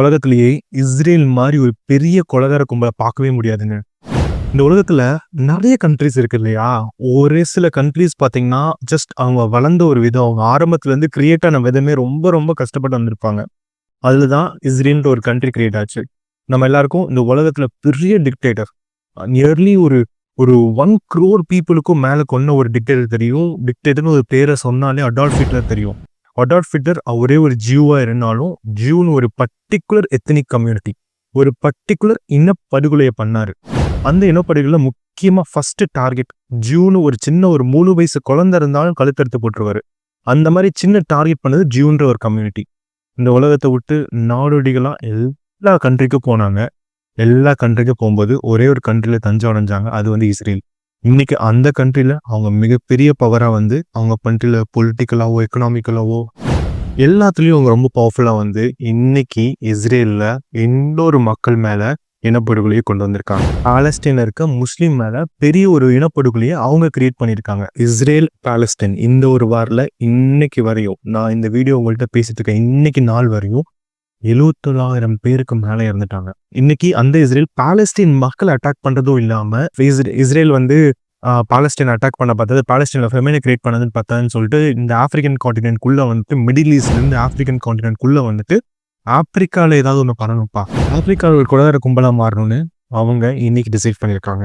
உலகத்திலேயே இஸ்ரேல் மாதிரி ஒரு பெரிய கொலகார கும்பலை பார்க்கவே முடியாதுங்க. இந்த உலகத்தில் நிறைய கண்ட்ரிஸ் இருக்கு இல்லையா? ஒரே சில கண்ட்ரிஸ் பார்த்தீங்கன்னா ஜஸ்ட் அவங்க வளர்ந்த ஒரு விதம். அவங்க ஆரம்பத்துலேருந்து கிரியேட் ஆன விதமே ரொம்ப ரொம்ப கஷ்டப்பட்டு வந்திருப்பாங்க. அதில் தான் இஸ்ரேல்ன்ற ஒரு கண்ட்ரி கிரியேட் ஆச்சு. நம்ம எல்லாருக்கும் இந்த உலகத்தில் பெரிய டிக்டேட்டர் நியர்லி ஒரு ஒரு ஒன் க்ரோர் பீப்புளுக்கும் மேலே கொண்ட ஒரு டிக்டேட்டர் தெரியும். டிக்டேட்டர்னு ஒரு பேரை சொன்னாலே அடால்ட் ஹிட்லர் தெரியும். அடாட் ஃபிட்டர் ஒரே ஒரு ஜியூவாக இருந்தாலும் ஜியூன்னு ஒரு பர்டிகுலர் எத்தனிக் கம்யூனிட்டி ஒரு பர்டிகுலர் இனப்படுகொலையை பண்ணார். அந்த இனப்படுகொலை முக்கியமாக ஃபஸ்ட்டு டார்கெட் ஜியூன்னு ஒரு சின்ன ஒரு மூணு வயசு குழந்த இருந்தாலும் கழுத்தெடுத்து போட்டுருவாரு. அந்த மாதிரி சின்ன டார்கெட் பண்ணது ஜியூன்ற ஒரு கம்யூனிட்டி இந்த உலகத்தை விட்டு நாடோடிகளாக எல்லா கண்ட்ரிக்கும் போனாங்க. எல்லா கண்ட்ரிக்கும் போகும்போது ஒரே ஒரு கண்ட்ரியில் தஞ்சம் அடைஞ்சாங்க. அது வந்து இஸ்ரேல். இன்னைக்கு அந்த கண்ட்ரியில் அவங்க மிகப்பெரிய பவரா வந்து அவங்க கண்ட்ரில பொலிட்டிக்கலாவோ எக்கனாமிக்கலாவோ எல்லாத்துலயும் அவங்க ரொம்ப பவர்ஃபுல்லா வந்து இன்னைக்கு இஸ்ரேல்ல இன்னொரு மக்கள் மேல இனப்படுகொலையை கொண்டு வந்திருக்காங்க. பாலஸ்டைன்ல இருக்க முஸ்லீம் மேல பெரிய ஒரு இனப்படுகொலையை அவங்க கிரியேட் பண்ணியிருக்காங்க. இஸ்ரேல் பாலஸ்டைன் இந்த ஒரு வாரில் இன்னைக்கு வரையும் நான் இந்த வீடியோ உங்கள்கிட்ட பேசிட்டு இருக்கேன் இன்னைக்கு நாள் வரையும் எழுபத்தொள்ளாயிரம் பேருக்கு மேலே இறந்துட்டாங்க. இன்னைக்கு அந்த இஸ்ரேல் பாலஸ்டீன் மக்கள் அட்டாக் பண்றதும் இல்லாம இஸ்ரேல் வந்து பாலஸ்டைன் அட்டாக் பண்ண பார்த்தது. பாலஸ்டைனில் ஃபெமினை கிரியேட் பண்ணதுன்னு பார்த்தான்னு சொல்லிட்டு இந்த ஆப்பிரிக்கன் காண்டினென்ட்குள்ளே வந்துட்டு மிடில் ஈஸ்ட்லேருந்து ஆஃப்ரிக்கன் ஆப்பிரிக்கன் காண்டினென்ட்குள்ள வந்துட்டு ஆப்பிரிக்காவில் ஏதாவது ஒன்று பண்ணணும்ப்பா. ஆப்பிரிக்காவில் ஒரு குலதர மாறணும்னு அவங்க இன்னைக்கு டிசைட் பண்ணியிருக்காங்க.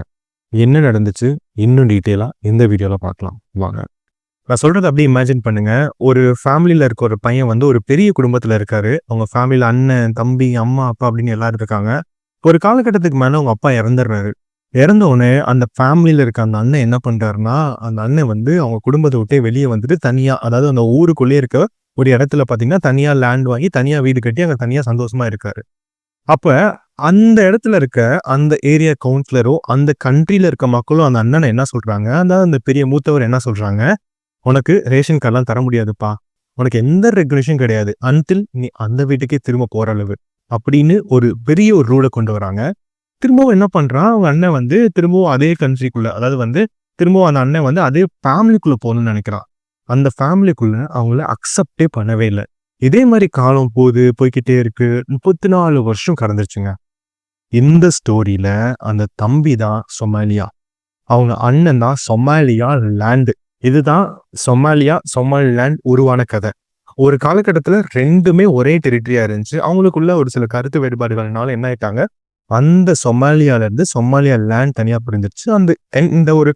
என்ன நடந்துச்சு? இன்னும் டீட்டெயிலாக இந்த வீடியோவில் பார்க்கலாம். வாங்க. நான் சொல்கிறது அப்படியே இமேஜின் பண்ணுங்கள் ஒரு ஃபேமிலியில் இருக்க ஒரு பையன் வந்து ஒரு பெரிய குடும்பத்தில் இருக்காரு. அவங்க ஃபேமிலியில் அண்ணன் தம்பி அம்மா அப்பா அப்படின்னு எல்லாரும் இருக்காங்க. ஒரு காலகட்டத்துக்கு மேலே அவங்க அப்பா இறந்துடுறாரு. இறந்த உடனே அந்த ஃபேமிலியில் இருக்க அந்த அண்ணன் என்ன பண்ணுறாருன்னா அந்த அண்ணன் வந்து அவங்க குடும்பத்தை விட்டே வெளியே வந்துட்டு தனியாக அதாவது அந்த ஊருக்குள்ளேயே இருக்க ஒரு இடத்துல பார்த்தீங்கன்னா தனியாக லேண்ட் வாங்கி தனியாக வீடு கட்டி அங்கே தனியாக சந்தோஷமாக இருக்காரு. அப்போ அந்த இடத்துல இருக்க அந்த ஏரியா கவுன்சிலரோ அந்த கண்ட்ரியில் இருக்க மக்களும் அந்த அண்ணனை என்ன சொல்கிறாங்க அதாவது அந்த பெரிய மூத்தவர் என்ன சொல்கிறாங்க உனக்கு ரேஷன் கார்டெலாம் தர முடியாதுப்பா. உனக்கு எந்த ரெகுலேஷன் கிடையாது. அன்டில் நீ அந்த வீட்டுக்கே திரும்ப போகிற அளவு. அப்படின்னு ஒரு பெரிய ஒரு ரூலை கொண்டு வராங்க. திரும்பவும் என்ன பண்ணுறான் அவங்க அண்ணன் வந்து திரும்பவும் அதே கண்ட்ரிக்குள்ளே அதாவது வந்து திரும்பவும் அந்த அண்ணன் வந்து அதே ஃபேமிலிக்குள்ளே போகணும்னு நினைக்கிறான். அந்த ஃபேமிலிக்குள்ளே அவங்கள அக்செப்டே பண்ணவே இல்லை. இதே மாதிரி காலம் போகுது போய்க்கிட்டே இருக்கு. முப்பத்தி நாலு வருஷம் கடந்துருச்சுங்க. இந்த ஸ்டோரியில் அந்த தம்பி தான் சொமாலியா. அவங்க அண்ணன் தான் சொமாலியா லேண்டு இதுதான் சொமாலியா சொமாலிலேண்ட் உருவான கதை. ஒரு காலகட்டத்தில் ரெண்டுமே ஒரே டெரிட்டரியா இருந்துச்சு. அவங்களுக்குள்ள ஒரு சில கருத்து வேறுபாடுகள்னால என்ன ஆயிட்டாங்க? அந்த சொமாலியால இருந்து சொமாலியா லேண்ட் தனியாக பிரிஞ்சிருச்சு. அந்த இந்த ஒரு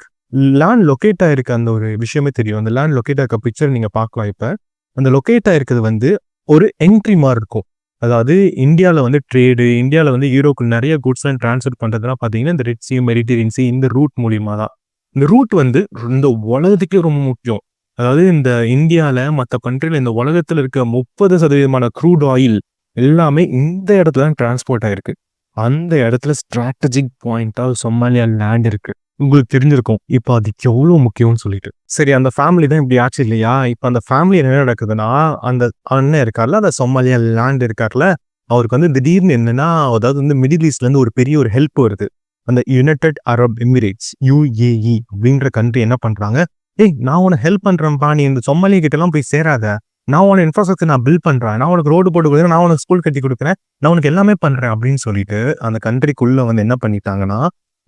லேண்ட் லொக்கேட் ஆகிருக்க அந்த ஒரு விஷயமே தெரியும். அந்த லேண்ட் லொக்கேட் ஆயிருக்க பிக்சர் நீங்கள் பார்க்கலாம் இப்போ. அந்த லொக்கேட் ஆகிருக்கிறது வந்து ஒரு என்ட்ரி மாதிரி இருக்கும். அதாவது இந்தியாவில் வந்து ட்ரேடு இந்தியாவில் வந்து யூரோக்கு நிறைய குட்ஸ்லாம் டிரான்ஸ்ஃபர் பண்ணுறதுலாம் பார்த்தீங்கன்னா இந்த ரெட் சி மெரிட்டரியன் சி இந்த ரூட் மூலியமாக தான். இந்த ரூட் வந்து இந்த உலகத்துக்கே ரொம்ப முக்கியம். அதாவது இந்த இந்தியாவில் மற்ற கண்ட்ரியில் இந்த உலகத்தில் இருக்க முப்பது சதவீதமான க்ரூட் ஆயில் எல்லாமே இந்த இடத்துல தான் டிரான்ஸ்போர்ட் ஆகிருக்கு அந்த இடத்துல ஸ்ட்ராட்டஜிக் பாயிண்டாக சொமாலியா லேண்ட் இருக்கு. உங்களுக்கு தெரிஞ்சிருக்கும் இப்போ அது எவ்வளோ முக்கியம்னு சொல்லிட்டு. சரி அந்த ஃபேமிலி தான் இப்படி ஆச்சு இல்லையா? இப்போ அந்த ஃபேமிலி என்ன நடக்குதுன்னா அந்த அண்ணன் இருக்கார்ல அந்த சொமாலியா லேண்ட் இருக்கார்ல அவருக்கு வந்து திடீர்னு என்னன்னா அதாவது வந்து மிடில் ஈஸ்ட்ல இருந்து ஒரு பெரிய ஒரு ஹெல்ப் வருது. அந்த யுனைடெட் அரப் எமிரேட்ஸ் யுஏஇ அப்படின்ற கண்ட்ரி என்ன பண்றாங்க ஏய் நான் உன ஹெல்ப் பண்றேன்ப்பா நீ இந்த சொமாலியா கிட்ட எல்லாம் போய் சேராத. நான் உனக்கு இன்ஃப்ராஸ்ட்ரக்சர் நான் பில்ட் பண்றேன். நான் உனக்கு ரோடு போட்டு கொடுக்குறேன். நான் உனக்கு ஸ்கூல் கட்டி கொடுக்குறேன். நான் உனக்கு எல்லாமே பண்றேன் அப்படின்னு சொல்லிட்டு அந்த கண்ட்ரிக்குள்ள வந்து என்ன பண்ணிட்டாங்கன்னா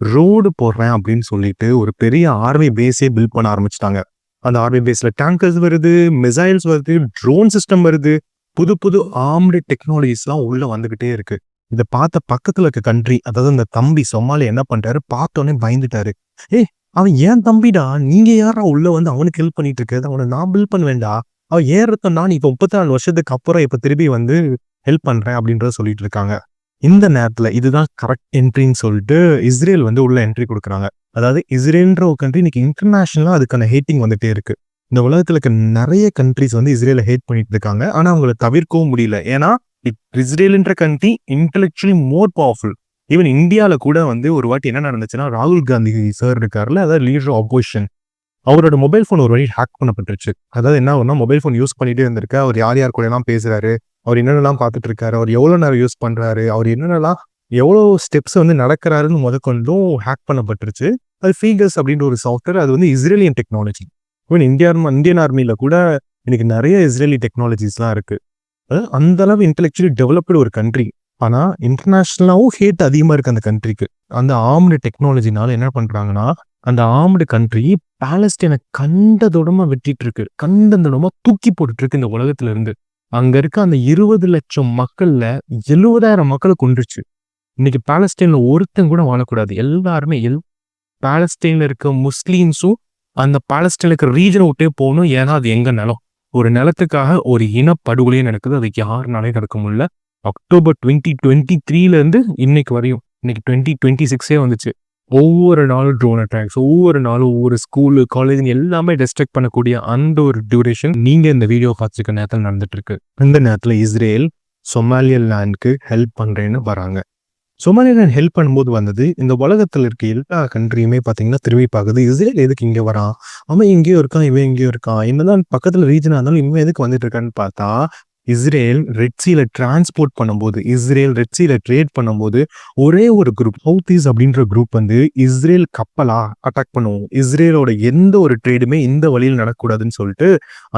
ரோடு போடுறேன் அப்படின்னு சொல்லிட்டு ஒரு பெரிய ஆர்மி பேஸே பில்ட் பண்ண ஆரம்பிச்சிட்டாங்க. அந்த ஆர்மி பேஸ்ல டேங்கர்ஸ் வருது மிசைல்ஸ் வருது ட்ரோன் சிஸ்டம் வருது. புது புது ஆர்ம்டு டெக்னாலஜிஸ்லாம் உள்ள வந்துகிட்டே இருக்கு. இதை பார்த்த பக்கத்துல இருக்க கண்ட்ரி அதாவது அந்த தம்பி சொமாலி என்ன பண்றாரு பார்த்தோன்னே பயந்துட்டாரு. ஏய் அவன் ஏன் தம்பிடா? நீங்க யாரா உள்ள வந்து அவனுக்கு ஹெல்ப் பண்ணிட்டு இருக்கிறது? அவனை நான் பில்ட் பண்ண அவள் அவன் ரத்தம் நான் இப்போ முப்பத்தி நாலு வருஷத்துக்கு அப்புறம் இப்போ திருப்பி வந்து ஹெல்ப் பண்ணுறேன் அப்படின்றத சொல்லிட்டு இருக்காங்க. இந்த நேரத்தில் இதுதான் கரெக்ட் என்ட்ரின்னு சொல்லிட்டு இஸ்ரேல் வந்து உள்ள என்ட்ரி கொடுக்குறாங்க. அதாவது இஸ்ரேல்ன்ற ஒரு கண்ட்ரி இன்னைக்கு இன்டர்நேஷனலாக அதுக்கான ஹேட்டிங் வந்துட்டே இருக்கு. இந்த உலகத்தில் இருக்க நிறைய கண்ட்ரிஸ் வந்து இஸ்ரேலை ஹேட் பண்ணிட்டு இருக்காங்க. ஆனால் அவங்கள தவிர்க்கவும் முடியல. ஏன்னா இஸ்ரேலுன்ற country intellectually more powerful even இந்தியாவில் கூட வந்து ஒரு வாட்டி என்ன நடந்துச்சுன்னா ராகுல் காந்தி சார் இருக்காருல்ல அதாவது லீடர் ஆப்போசிஷன் அவரோட மொபைல் ஃபோன் ஒரு வழி ஹேக் பண்ணப்பட்டுருச்சு. அதாவது என்ன ஆகுனா மொபைல் ஃபோன் யூஸ் பண்ணிட்டே இருந்திருக்க. அவர் யார் யார் கூட எல்லாம் பேசுறாரு? அவர் என்னென்னலாம் பார்த்துட்டு இருக்காரு அவர் எவ்வளோ நேரம் யூஸ் பண்ணுறாரு அவர் என்னென்னலாம் எவ்வளோ ஸ்டெப்ஸ் வந்து நடக்கிறாருன்னு முதற்கொண்டும் ஹேக் பண்ணப்பட்டுருச்சு. அது ஃபீகஸ் அப்படின்ற ஒரு சாஃப்ட்வேர் அது வந்து Israeli technology even India Indian ஆர்மியில் கூட இன்னைக்கு நிறைய இஸ்ரேலி டெக்னாலஜிஸ்லாம் இருக்குது அதாவது அந்த அளவு இன்டெலெக்சுவலி டெவலப்டு ஒரு கண்ட்ரி ஆனால் இன்டர்நேஷ்னலாகவும் ஹேட் அதிகமாக இருக்குது அந்த கண்ட்ரிக்கு அந்த ஆர்ம்டு டெக்னாலஜினால என்ன பண்ணுறாங்கன்னா அந்த ஆர்ம்டு கண்ட்ரி பாலஸ்தீனை கண்டதோடமா வெட்டிட்டு இருக்கு கண்டதோடமா தூக்கி போட்டுட்டு இருக்கு இந்த உலகத்துல இருந்து அங்க இருக்க அந்த இருபது லட்சம் மக்கள்ல எழுபதாயிரம் மக்களை கொண்டுருச்சு இன்னைக்கு பாலஸ்தீன்ல ஒருத்தன் கூட வாழக்கூடாது. எல்லாருமே எல் பாலஸ்தீன்ல இருக்க முஸ்லீம்ஸும் அந்த பாலஸ்தீன்ல இருக்கிற ரீஜனை விட்டே போகணும். ஏன்னா அது எங்க நிலம்? ஒரு நிலத்துக்காக ஒரு இனப்படுகொலையே நடக்குது. அதுக்கு யாருனாலையும் நடக்க முடியல. அக்டோபர் டுவெண்ட்டி டுவெண்ட்டி த்ரீல இருந்து இன்னைக்கு வரையும். இன்னைக்கு டுவெண்ட்டி டுவெண்ட்டி சிக்ஸே வந்துச்சு. ஒவ்வொரு நாளும் ட்ரோன் அட்டாக்ஸ் ஒவ்வொரு நாளும் ஒவ்வொரு ஸ்கூலு காலேஜ் எல்லாமே டிஸ்ட்ரக்ட் பண்ணக்கூடிய அந்த ஒரு டியூரேஷன் நீங்க இந்த வீடியோ பார்த்துருக்க நேரத்தில் நடந்துட்டு இருக்கு இந்த நேரத்தில் இஸ்ரேல் சொமாலிய லேண்ட்க்கு ஹெல்ப் பண்றேன்னு வராங்க. சொமாலியன் ஹெல்ப் பண்ணும்போது வந்தது இந்த உலகத்தில் இருக்க எல்லா கண்ட்ரியுமே பார்த்தீங்கன்னா திரும்பி பார்க்குது இஸ்ரேல் எதுக்கு இங்கே வரான்? அவன் இங்கேயும் இருக்கான் இவன் இங்கேயும் இருக்கான். என்னதான் பக்கத்தில் ரீஜனாக இருந்தாலும் இவன் எதுக்கு வந்துட்டு இருக்கான்னு பார்த்தா இஸ்ரேல் ரெட்சியில டிரான்ஸ்போர்ட் பண்ணும்போது இஸ்ரேல் ரெட்சியில ட்ரேட் பண்ணும்போது ஒரே ஒரு குரூப் ஹவுத்தீஸ் அப்படின்ற குரூப் வந்து இஸ்ரேல் கப்பலா அட்டாக் பண்ணுவோம் இஸ்ரேலோட எந்த ஒரு ட்ரேடுமே இந்த வழியில் நடக்கக்கூடாதுன்னு சொல்லிட்டு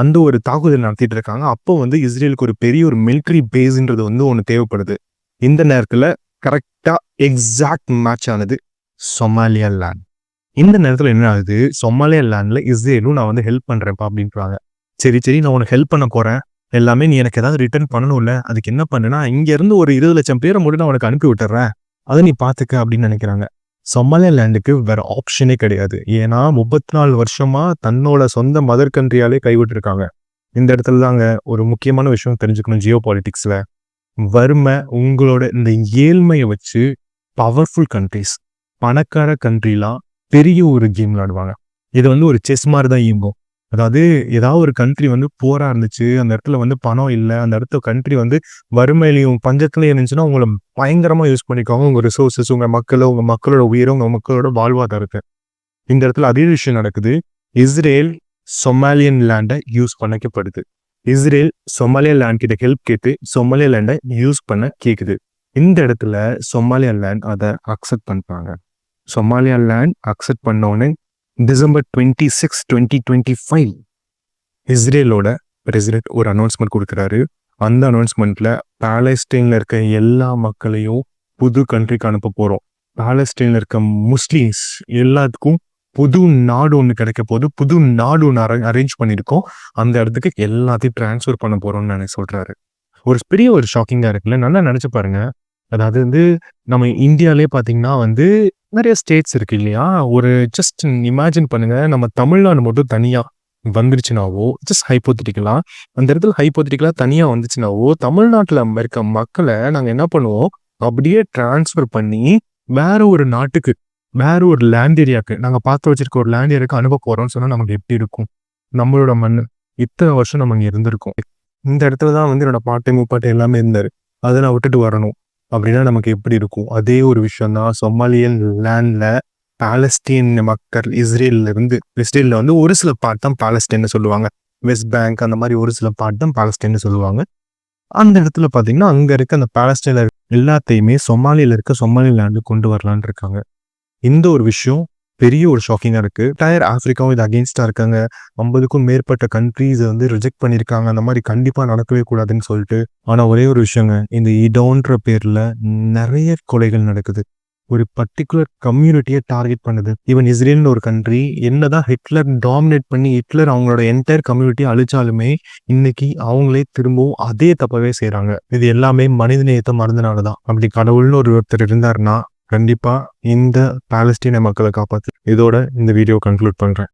அந்த ஒரு தாக்குதல் நடத்திட்டு இருக்காங்க. அப்போ வந்து இஸ்ரேலுக்கு ஒரு பெரிய ஒரு மிலிட்ரி பேஸ்ன்றது வந்து ஒன்று தேவைப்படுது. இந்த நேரத்தில் கரெக்டாக எக்ஸாக்ட் மேட்ச் ஆனது சொமாலியா லேண்ட் இந்த நேரத்தில் என்ன ஆகுது? சொமாலியா லேண்ட்ல இஸ்ரேலும் நான் வந்து ஹெல்ப் பண்ணுறேன்ப்பா அப்படின்றாங்க. சரி சரி நான் உனக்கு ஹெல்ப் பண்ண போறேன். எல்லாமே நீ எனக்கு ஏதாவது ரிட்டர்ன் பண்ணணும்ல. அதுக்கு என்ன பண்ணுனா இங்க இருந்து ஒரு இருபது லட்சம் பேரை மட்டும் நான் உனக்கு அனுப்பி விட்டுறேன். அதை நீ பாத்துக்க அப்படின்னு நினைக்கிறாங்க. சொமாலியா லேண்டுக்கு வேற ஆப்ஷனே கிடையாது. ஏன்னா முப்பத்தி நாலு வருஷமா தன்னோட சொந்த மதர் கண்ட்ரியாலே கைவிட்டுருக்காங்க. இந்த இடத்துல தாங்க ஒரு முக்கியமான விஷயம் தெரிஞ்சுக்கணும் ஜியோ பாலிட்டிக்ஸ்ல வறுமை உங்களோட இந்த ஏழ்மையை வச்சு பவர்ஃபுல் கண்ட்ரிஸ் பணக்கார கண்ட்ரிலாம் பெரிய ஒரு கேம் விளாடுவாங்க இது வந்து ஒரு செஸ் மாதிரி தான் இயங்கும். அதாவது ஏதாவது ஒரு கண்ட்ரி வந்து போரா இருந்துச்சு அந்த இடத்துல வந்து பணம் இல்லை அந்த இடத்துல கண்ட்ரி வந்து வறுமையிலையும் பஞ்சத்துலையும் இருந்துச்சுன்னா உங்களை பயங்கரமாக யூஸ் பண்ணிக்கோங்க உங்கள் ரிசோர்ஸஸ் உங்கள் மக்களை உங்கள் மக்களோட உயிரும் உங்கள் மக்களோட வாழ்வாதாரத்தை. இந்த இடத்துல அதே விஷயம் நடக்குது. இஸ்ரேல் சொமாலியன் லேண்டை யூஸ் பண்ணிக்கப்படுது. இஸ்ரேல் சொமாலியா லேண்ட் கிட்ட ஹெல்ப் கேட்டு சொமாலியா லேண்டை யூஸ் பண்ண கேட்குது இந்த இடத்துல சொமாலியா லேண்ட் அதை அக்செப்ட் பண்ணுறாங்க சொமாலியா லேண்ட் அக்செப்ட் பண்ணோடனே December twenty six twenty twenty five இஸ்ரேலோட பிரசிடென்ட் ஒரு அனௌன்ஸ்மெண்ட் கொடுக்குறாரு. அந்த அனௌன்ஸ்மெண்ட்ல பேலஸ்டைனில் இருக்க எல்லா மக்களையும் புது கண்ட்ரிக்கு அனுப்ப போகிறோம் பாலஸ்டீன்ல இருக்க முஸ்லீம்ஸ் எல்லாத்துக்கும் புது நாடு ஒன்று கிடைக்க போது புது நாடு ஒன்று அரேஞ்ச் பண்ணியிருக்கோம் அந்த இடத்துக்கு எல்லாத்தையும் டிரான்ஸ்ஃபர் பண்ண போகிறோம்னு நினைக்க சொல்கிறாரு ஒரு பெரிய ஒரு ஷாக்கிங்காக இருக்குல்ல? நல்லா நினச்சி பாருங்கள் அதாவது வந்து நம்ம இந்தியாலே பார்த்தீங்கன்னா வந்து நிறைய ஸ்டேட்ஸ் இருக்கு இல்லையா? ஒரு ஜஸ்ட் இமேஜின் பண்ணுங்க நம்ம தமிழ்நாடு மட்டும் தனியா வந்துருச்சுனாவோ ஜஸ்ட் ஹைப்போத்திட்டிக்கலா அந்த இடத்துல ஹைப்போத்திட்டிக்கலா தனியா வந்துச்சுனாவோ தமிழ்நாட்டில் இருக்க மக்களை நாங்கள் என்ன பண்ணுவோம்? அப்படியே டிரான்ஸ்ஃபர் பண்ணி வேற ஒரு நாட்டுக்கு வேற ஒரு லேண்ட் ஏரியாவுக்கு நாங்கள் பார்த்து வச்சிருக்க ஒரு லேண்ட் ஏரியாவுக்கு அனுப்ப போறோம்னு சொன்னா நமக்கு எப்படி இருக்கும்? நம்மளோட மண் இத்தனை வருஷம் நம்ம இங்கே இருந்திருக்கோம். இந்த இடத்துல தான் வந்து என்னோட பாட்டு முப்பாட்டை எல்லாமே இருந்தார். அதை நான் விட்டுட்டு வரணும். அப்படின்னா நமக்கு எப்படி இருக்கும்? அதே ஒரு விஷயம் தான் சொமாலியன் லேண்ட்ல பாலஸ்டீன் மக்கள் இஸ்ரேல்ல இருந்து இஸ்ரேல்ல வந்து ஒரு சில பார்ட் தான் பாலஸ்தீன்னு சொல்லுவாங்க. வெஸ்ட் பேங்க் அந்த மாதிரி ஒரு சில பார்ட் தான் பாலஸ்தீன்னு சொல்லுவாங்க. அந்த இடத்துல பார்த்தீங்கன்னா அங்கே இருக்க அந்த பாலஸ்தீன்ல எல்லாத்தையுமே சொமாலியில இருக்க சொமாலி லேண்டு கொண்டு வரலான்னு இருக்காங்க. இந்த ஒரு விஷயம் பெரிய ஒரு ஷாக்கிங்காக இருக்குது டயர் ஆஃப்ரிக்காவும் இது அகேன்ஸ்டாக இருக்காங்க. ஐம்பதுக்கும் மேற்பட்ட கண்ட்ரீஸ் வந்து ரிஜெக்ட் பண்ணியிருக்காங்க. அந்த மாதிரி கண்டிப்பாக நடக்கவே கூடாதுன்னு சொல்லிட்டு. ஆனால் ஒரே ஒரு விஷயங்க. இந்த இடோன்ற பேரில் நிறைய கொலைகள் நடக்குது. ஒரு பர்டிகுலர் கம்யூனிட்டியை டார்கெட் பண்ணுது. ஈவன் இஸ்ரேல்னு ஒரு கண்ட்ரி என்னதான் ஹிட்லர் டாமினேட் பண்ணி ஹிட்லர் அவங்களோட என்டையர் கம்யூனிட்டியை அழிச்சாலுமே இன்னைக்கு அவங்களே திரும்பவும் அதே தப்பவே செய்கிறாங்க இது எல்லாமே மனிதநேயத்தை மறந்தனால தான் அப்படி கடவுள்னு ஒரு ஒருத்தர் இருந்தாருன்னா கண்டிப்பாக இந்த பாலஸ்தீன மக்களை காப்பாற்று இதோட இந்த வீடியோ கன்க்ளூட் பண்றேன்.